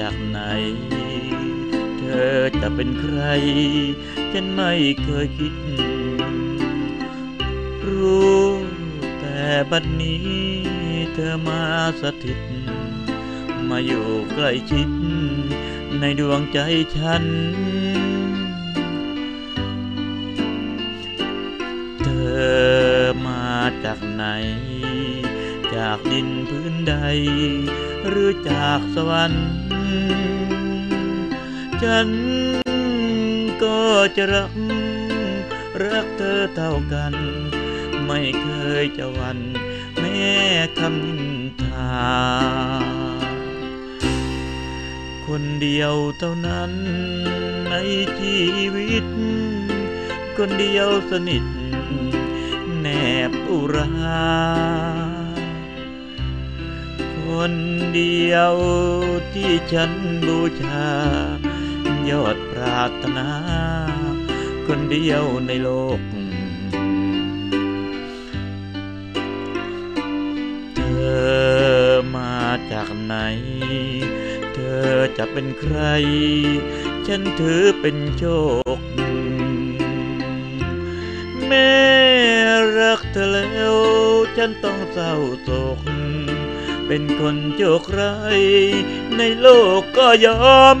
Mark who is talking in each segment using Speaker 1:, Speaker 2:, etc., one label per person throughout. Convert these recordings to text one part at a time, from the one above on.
Speaker 1: จากไหน เธอจะเป็นใคร ฉันไม่เคยคิด รู้แต่บัดนี้เธอมาสถิต มาอยู่ใกล้ชิด ในดวงใจฉัน เธอมาจากไหน จากดินพื้นใด หรือจากสวรรค์ ฉันก็จะรัก รักเธอเท่ากัน ไม่เคยจะวัน แม้คำนินทา คนเดียวเท่านั้นในชีวิต คนเดียวสนิท แนบอุรา คนเดียวที่ฉันบูชา ยอดปรารถนา คนเดียวในโลก เธอมาจากไหน เธอจะเป็นใคร ฉันถือเป็นโชคแม่รักเธอแล้ว ฉันต้องเศร้าโศก เป็นคนโชคร้ายในโลกก็ยอม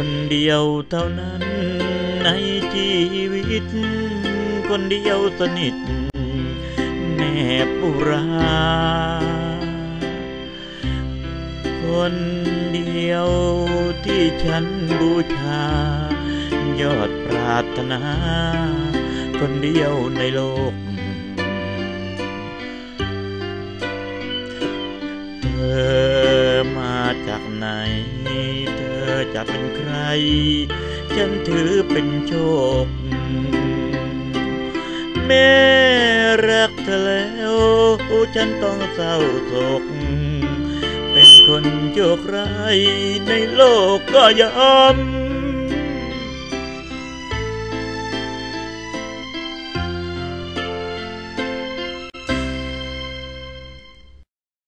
Speaker 1: คนเดียวเท่านั้นในชีวิต คนเดียวสนิทแนบอุรา คนเดียวที่ฉันบูชา ยอดปรารถนา คนเดียวในโลก เธอมาจากไหนเธ อจะเป็นใคร ฉันถือเป็นโชค แม่รักเธอแล้วฉันต้องเศร้าโศก เป็นคนโชคร้ายในโลกก็ยอม